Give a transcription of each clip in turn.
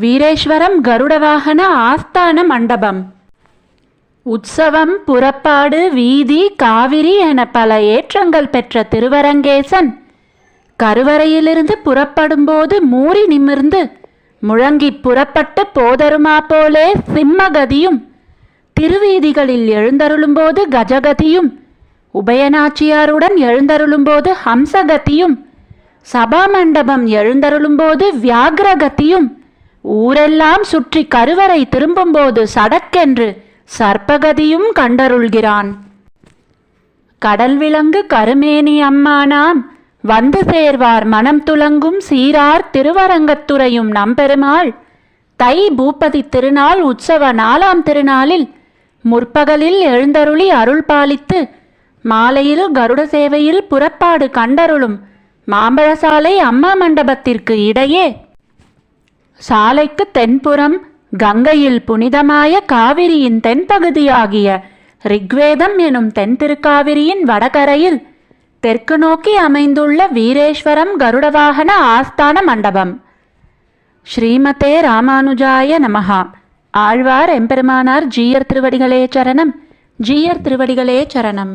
வீரேஸ்வரம் கருடவாகன ஆஸ்தான மண்டபம். உற்சவம் புறப்பாடு வீதி காவிரி என பல ஏற்றங்கள் பெற்ற திருவரங்கேசன் கருவறையிலிருந்து புறப்படும்போது மூறி நிமிர்ந்து முழங்கிப் புறப்பட்டு போதருமா போலே சிம்மகதியும் திருவீதிகளில் எழுந்தருளும்போது கஜகதியும் உபயநாச்சியாருடன் எழுந்தருளும்போது ஹம்சகதியும் சபாமண்டபம் எழுந்தருளும்போது வியாக்ரகதியும் ஊரெல்லாம் சுற்றி கருவறை திரும்பும்போது சடக்கென்று சர்ப்பகதியும் கண்டருள்கிறான். கடல் விலங்கு கருமேனி அம்மானாம். வந்து சேர்வார் மனம் துலங்கும் சீரார் திருவரங்கத்துறையும் நம்பெருமாள். தை பூபதி திருநாள் உற்சவ நாலாம் திருநாளில் முற்பகலில் எழுந்தருளி அருள் பாலித்து மாலையில் கருட சேவையில் புறப்பாடு கண்டருளும் மாம்பழசாலை அம்மா மண்டபத்திற்கு இடையே சாலைக்கு தென்புறம் கங்கையில் புனிதமாய காவிரியின் தென்பகுதியாகிய ரிக்வேதம் எனும் தென்திருக்காவிரியின் வடகரையில் தெற்கு நோக்கி அமைந்துள்ள வீரேஸ்வரம் கருடவாகன ஆஸ்தான மண்டபம். ஸ்ரீமதே ராமானுஜாய நமஹா. ஆழ்வார் எம்பெருமானார் ஜீயர் திருவடிகளே சரணம். ஜீயர் திருவடிகளே சரணம்.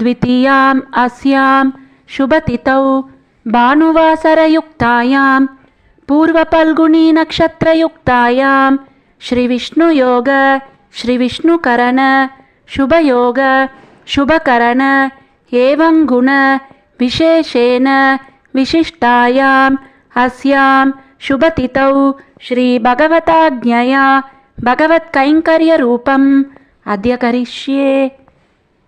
द्वितीयाम् अस्यां शुभतिथौ भानुवासरयुक्तायां पूर्वपल्गुणीनक्षत्रयुक्तायां श्रीविष्णुयोग श्रीविष्णुकरण शुभयोग शुभकरण एवं गुण विशेषेण विशिष्टायाम् अस्यां शुभतिथौ श्रीभगवताज्ञया भगवत्कैङ्कर्यरूपम् अद्य करिष्ये